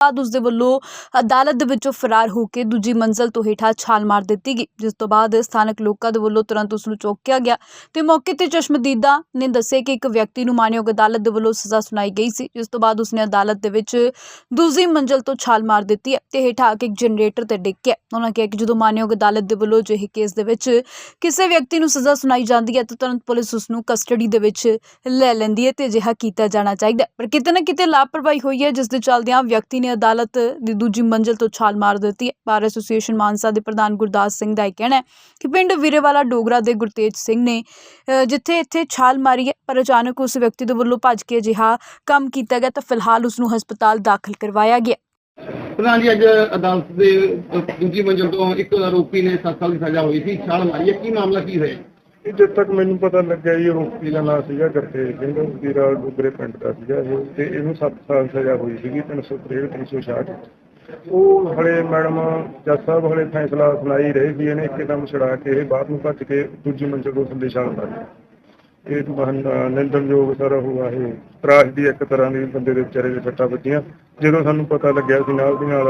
ਬਾਅਦ ਉਸ ਦੇ ਵੱਲੋਂ ਅਦਾਲਤ ਦੇ ਵਿੱਚੋਂ ਫਰਾਰ ਹੋ ਕੇ ਦੂਜੀ ਮੰਜ਼ਲ ਤੋਂ ਹੇਠਾਂ ਛਾਲ ਮਾਰ ਦਿੱਤੀ ਗਈ, ਜਿਸ ਤੋਂ ਬਾਅਦ ਸਥਾਨਕ ਲੋਕਾਂ ਦੇ ਵੱਲੋਂ ਤੁਰੰਤ ਉਸ ਨੂੰ ਚੌਕਿਆ ਗਿਆ ਤੇ ਮੌਕੇ ਤੇ ਚਸ਼ਮਦੀਦਾ ਨੇ ਦੱਸਿਆ ਕਿ ਇੱਕ ਵਿਅਕਤੀ ਨੂੰ ਮਾਨਯੋਗ ਅਦਾਲਤ ਦੇ ਵੱਲੋਂ ਸਜ਼ਾ ਸੁਣਾਈ ਗਈ ਸੀ, ਜਿਸ ਤੋਂ ਬਾਅਦ ਉਸਨੇ ਅਦਾਲਤ ਦੇ ਵਿੱਚ ਦੂਜੀ ਮੰਜ਼ਲ ਤੋਂ ਛਾਲ ਮਾਰ ਦਿੱਤੀ ਹੈ ਤੇ ਹੇਠਾਂ ਆ ਕੇ ਇੱਕ ਜਨਰੇਟਰ ਤੇ ਡਿੱਗ ਗਿਆ ਉਹਨਾਂ ਕਿਹਾ ਕਿ ਜਦੋਂ ਮਾਨਯੋਗ ਅਦਾਲਤ ਦੇ ਵੱਲੋਂ ਅਜਿਹੇ ਕੇਸ ਦੇ ਵਿੱਚ ਕਿਸੇ ਵਿਅਕਤੀ ਨੂੰ ਸਜ਼ਾ ਸੁਣਾਈ ਜਾਂਦੀ ਹੈ ਤਾਂ ਤੁਰੰਤ ਪੁਲਿਸ ਉਸ ਨੂੰ ਕਸਟਡੀ ਦੇ ਵਿੱਚ ਲੈ ਲੈਂਦੀ ਹੈ ਤੇ ਅਜਿਹਾ ਕੀਤਾ ਜਾਣਾ ਚਾਹੀਦਾ ਪਰ ਕਿਤੇ ਨਾ ਕਿਤੇ ਲਾਪਰਵਾਹੀ ਹੋਈ ਹੈ, ਜਿਸ ਦੇ ਚੱਲਦਿਆਂ ਵਿਅਕਤੀ ਨੇ ਅਦਾਲਤ ਦੀ ਦੂਜੀ ਮੰਜ਼ਲ ਤੋਂ ਛਾਲ ਮਾਰ ਦਿੱਤੀ ਬਾਰ ਐਸੋਸੀਏਸ਼ਨ ਮਾਨਸਾ ਦੇ ਪ੍ਰਧਾਨ ਗੁਰਦਾਸ ਸਿੰਘ ਦਾ ਇਹ ਕਹਿਣਾ ਹੈ ਕਿ ਪਿੰਡ ਵੀਰੇਵਾਲਾ ਡੋਗਰਾ ਦੇ ਗੁਰਤੇਜ ਸਿੰਘ ਨੇ ਜਿੱਥੇ ਇੱਥੇ ਛਾਲ ਮਾਰੀ ਹੈ, ਪਰ ਅਚਾਨਕ ਉਸ ਵਿਅਕਤੀ ਦੇ ਵੱਲੋਂ ਭੱਜ ਕੇ ਅਜਿਹਾ ਕੰਮ ਕੀਤਾ ਗਿਆ ਤਾਂ ਫਿਲਹਾਲ ਉਸ ਨੂੰ ਹਸਪਤਾਲ ਦਾਖਲ ਕਰਵਾਇਆ ਗਿਆ। ਪ੍ਰਧਾਨ ਜੀ, ਅੱਜ ਅਦਾਲਤ ਦੇ ਦੂਜੀ ਮੰਜ਼ਲ ਤੋਂ ਇੱਕ ਆਰੋਪੀ ਨੇ 7 ਸਾਲ ਦੀ ਸਜ਼ਾ ਹੋਈ ਸੀ, ਛਾਲ ਮਾਰੀ ਹੈ। ਕੀ ਮਾਮਲਾ ਕੀ ਹੋਇਆ? ਇਹ ਜਦ ਤੱਕ ਮੈਨੂੰ ਪਤਾ ਲੱਗਿਆ ਇਹ ਰੋਕੀ ਦਾ ਨਾਂ ਸੀਗਾ ਗੁਰਤੇਜ ਸਿੰਘ ਵੀਰਾ ਗੁਗਰੇ ਪਿੰਡ ਦਾ ਸੀਗਾ ਇਹ, ਤੇ ਇਹਨੂੰ 7 ਸਾਲ ਸਜ਼ਾ ਹੋਈ ਸੀਗੀ 363 366 ਉਹ ਹਲੇ ਮੈਡਮ ਜੱਜ ਸਾਹਿਬ ਹਲੇ ਫੈਸਲਾ ਸੁਣਾਈ ਰਹੇ ਸੀ, ਇਹਨੇ ਇੱਕਦਮ ਛੜਾ ਕੇ ਇਹ ਬਾਹਰ ਨੂੰ ਭੱਜ ਕੇ ਦੂਜੀ ਮੰਜ਼ਲ ਤੋਂ ਥੱਲੇ ਛਾਲ ਮਾਰੀ। ਇਹ ਮਹਨ ਨਿੰਦਣਯੋਗ ਸਾਰਾ ਹੋਆ ਇਹ। ਤਰਾਸ਼ ਦੀ ਇੱਕ ਤਰ੍ਹਾਂ ਦੀ ਬੰਦੇ ਦੇ ਵਿਚਾਰੇ ਦੇ ਸੱਟਾਂ ਵੱਜੀਆਂ। ਜਦੋਂ ਸਾਨੂੰ ਪਤਾ ਲੱਗਿਆ ਸੀ ਨਾਲ ਦੀ ਨਾਲ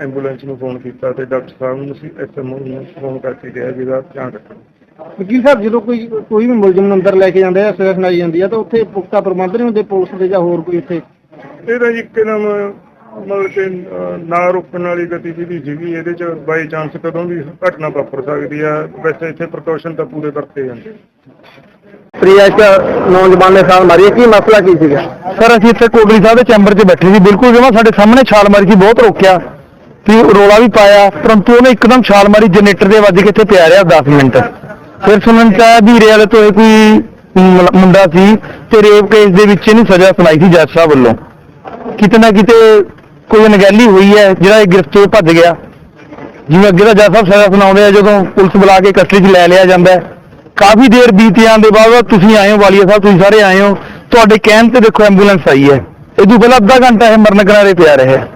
ਐਂਬੂਲੈਂਸ ਨੂੰ ਫੋਨ ਕੀਤਾ ਤੇ ਡਾਕਟਰ ਸਾਹਿਬ ਨੂੰ ਸੀ ਐਸਐਮਓ ਨੂੰ ਫੋਨ ਕਰਕੇ ਗਿਆ ਵੀ ਇਹਦਾ ਧਿਆਨ ਰੱਖੋ। ਵਕੀਲ ਸਾਹਿਬ ਜਦੋਂ ਕੋਈ ਕੋਈ ਵੀ ਮੁਲਜ਼ਮ ਨੂੰ ਅੰਦਰ ਲੈ ਕੇ ਜਾਂਦੇ ਆ ਸਜ਼ਾ ਸੁਣਾਈ ਜਾਂਦੀ ਆ ਤਾਂ ਉੱਥੇ ਪੁਖਤਾ ਪ੍ਰਬੰਧ ਨਹੀਂ ਹੁੰਦੇ ਪੁਲਿਸ ਦੇ ਜਾਂ ਹੋਰ ਕੋਈ ਇੱਥੇ ਇਹਦਾ ਜੀ ਇੱਕਦਮ ਮਤਲਬ ਕਿ ਅਹ, ਨਾ ਰੁਕਣ ਵਾਲੀ ਗਤੀਵਿਧੀ ਸੀਗੀ ਇਹਦੇ ਚ ਬਾਈ ਚਾਂਸ ਕਦੋਂ ਵੀ ਘਟਨਾ ਵਾਪਰ ਸਕਦੀ ਆ ਵੈਸੇ ਇੱਥੇ ਪ੍ਰੀਕਾਸ਼ਨ ਤਾਂ ਪੂਰੇ ਵਰਤੇ ਜਾਂਦੇ ਪ੍ਰਿਆ ਇੱਕ ਨੌਜਵਾਨ ਨੇ ਛਾਲ ਮਾਰੀ ਕੀ ਮਸਲਾ ਕੀ ਸੀਗਾ? ਸਰ ਅਸੀਂ ਇੱਥੇ ਕੋਟਲੀ ਸਾਹਿਬ ਦੇ ਚੈਂਬਰ 'ਚ ਬੈਠੇ ਸੀ ਬਿਲਕੁਲ ਜਿਵੇਂ ਸਾਡੇ ਸਾਹਮਣੇ ਛਾਲ ਮਾਰੀ ਸੀ ਬਹੁਤ ਰੋਕਿਆ। ਤੇ ਰੋਲਾ ਵੀ ਪਾਇਆ ਪਰੰਤੂ ਉਹਨੇ ਇੱਕਦਮ ਛਾਲ ਮਾਰੀ ਜਨਰੇਟਰ ਦੇ ਵੱਜ ਕੇ ਇੱਥੇ ਪਿਆ ਰਿਹਾ 10 ਮਿੰਟ। ਫਿਰ ਸੁਣਨ ਚ ਆਇਆ ਵੀਰੇ ਵਾਲੇ ਤੋਂ ਇਹ ਕੋਈ ਮੁੰ- ਮੁੰਡਾ ਸੀ ਤੇ ਰੇਪ ਕੇਸ ਦੇ ਵਿੱਚ ਇਹਨੂੰ ਸਜ਼ਾ ਸੁਣਾਈ ਸੀ ਜੱਜ ਸਾਹਿਬ ਵੱਲੋਂ। ਕਿਤੇ ਨਾ ਕਿਤੇ ਕੋਈ ਅਣਗਹਿਲੀ ਹੋਈ ਹੈ, ਜਿਹੜਾ ਇਹ ਗ੍ਰਿਫ਼ਤਾਰ ਭੱਜ ਗਿਆ। ਜਿਵੇਂ ਅੱਗੇ ਦਾ ਜੱਜ ਸਾਹਿਬ ਸਜ਼ਾ ਸੁਣਾਉਂਦੇ ਆ, ਜਦੋਂ ਪੁਲਿਸ ਬੁਲਾ ਕੇ ਕਸਟਡੀ 'ਚ ਲੈ ਲਿਆ ਜਾਂਦਾ ਹੈ। ਕਾਫੀ ਦੇਰ ਬੀਤ ਜਾਣ ਦੇ ਬਾਅਦ ਤੁਸੀਂ ਆਏ ਹੋ, ਵਾਲੀਆ ਸਾਹਿਬ, ਤੁਸੀਂ ਸਾਰੇ ਆਏ ਹੋ। ਤੁਹਾਡੇ ਕਹਿਣ ਤੇ ਦੇਖੋ ਐਂਬੂਲੈਂਸ ਆਈ ਹੈ। ਇਹ ਤੋਂ ਪਹਿਲਾਂ ਅੱਧਾ ਘੰਟਾ ਇਹ ਮਰਨ ਕਿਨਾਰੇ ਪਿਆ ਰਿਹਾ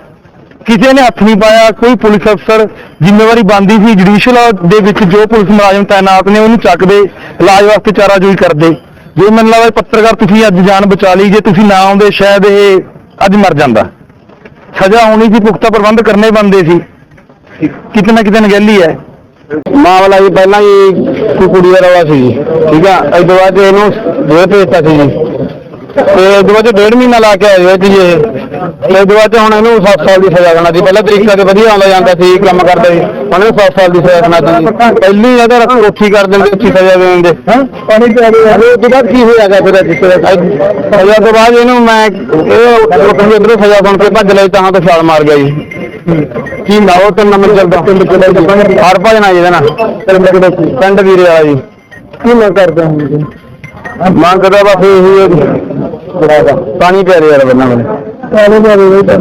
ਕਿਸੇ ਨੇ ਹੱਥ ਨਹੀਂ ਪਾਇਆ, ਕੋਈ ਪੁਲਿਸ ਅਫਸਰ, ਜ਼ਿੰਮੇਵਾਰੀ ਬੰਦੀ ਸੀ ਜੁਡੀਸ਼ੀਅਲ ਦੇ ਵਿੱਚ ਜੋ ਪੁਲਿਸ ਮੁਲਾਜ਼ਮ ਤਾਇਨਾਤ ਨੇ, ਉਹਨੂੰ ਚੱਕਦੇ ਇਲਾਜ ਵਾਸਤੇ ਚਾਰਾਜੋਈ ਕਰਦੇ ਜੇ ਮੈਨੂੰ ਲੱਗਦਾ ਪੱਤਰਕਾਰ ਤੁਸੀਂ ਅੱਜ ਜਾਨ ਬਚਾ ਲਈ, ਜੇ ਤੁਸੀਂ ਨਾ ਆਉਂਦੇ, ਸ਼ਾਇਦ ਇਹ ਅੱਜ ਮਰ ਜਾਂਦਾ। ਸਜ਼ਾ ਹੋਣੀ ਸੀ, ਪੁਖਤਾ ਪ੍ਰਬੰਧ ਕਰਨੇ ਬੰਦੇ ਸੀ। ਕਿਤੇ ਨਾ ਕਿਤੇ ਨਗੈਲੀ ਹੈ। ਮਾਮਲਾ ਜੀ, ਪਹਿਲਾਂ ਹੀ ਕੋਈ ਕੁੜੀ ਦਾ ਰੌਲਾ ਸੀ ਜੀ। ਠੀਕ ਆ, ਇਸ ਤੋਂ ਬਾਅਦ ਇਹਨੂੰ ਜੇਲ੍ਹ ਭੇਜਤਾ ਸੀ ਜੀ। ਤੇ ਤੋਂ ਬਾਅਦ ਡੇਢ ਮਹੀਨਾ ਲਾ ਕੇ ਆਇਆ ਜੀ ਇਹ। ਤੇ ਤੋਂ ਬਾਅਦ ਹੁਣ ਇਹਨੂੰ 7 ਸਾਲ ਦੀ ਸਜ਼ਾ ਦੇਣਾ ਸੀ। ਪਹਿਲਾਂ ਤਰੀਕਾ ਤੇ ਵਧੀਆ ਆਉਂਦਾ ਜਾਂਦਾ ਸੀ ਕੰਮ ਕਰਦਾ ਸੀ। ਹੁਣ ਇਹਨੂੰ 7 ਸਾਲ ਦੀ ਸਜ਼ਾ ਦੇਣਾ ਸੀ। ਪਹਿਲੀ ਇਹਦਾ ਰੱਖ ਰੋਟੀ ਕਰ ਦਿੰਦੇ ਉੱਚੀ ਸਜ਼ਾ ਦੇ ਦਿੰਦੇ। ਪਾਣੀ ਪੈ ਗਿਆ ਉਸ ਤੋਂ ਬਾਅਦ ਕੀ ਹੋਇਆਗਾ ਫਿਰ ਜਿਸ ਸਜ਼ਾ ਤੋਂ ਬਾਅਦ ਇਹਨੂੰ ਮੈਂ ਇਹ ਰੋਟੀ ਇਧਰੋਂ ਸਜ਼ਾ ਬਣ ਕੇ ਭੱਜ ਲਈ ਤਾਂ ਤੋਂ ਛਾਲ ਮਾਰ ਗਿਆ ਜੀ। ਕੀ ਨਾ ਉਹ ਤਿੰਨ ਨੰਬਰ ਚੱਲਦਾ। ਪਿੰਡ ਕਿਹੜਾ ਹਰ ਭਜਣਾ ਜੀ ਇਹਦਾ ਨਾ ਪਿੰਡ ਵੀਰੇ ਵਾਲਾ ਜੀ। ਕੀ ਮੈਂ ਕਰਦਾ ਹਾਂ ਜੀ ਮੰਗ ਕਰਦਾ ਬਸ ਇਹ ਹੀ ਪਾਣੀ ਪਿਆ ਰਿਹਾ ਬੰਨਾ ਮੈਨੂੰ ਪਾਣੀ ਪਿਆ ਰਿਹਾ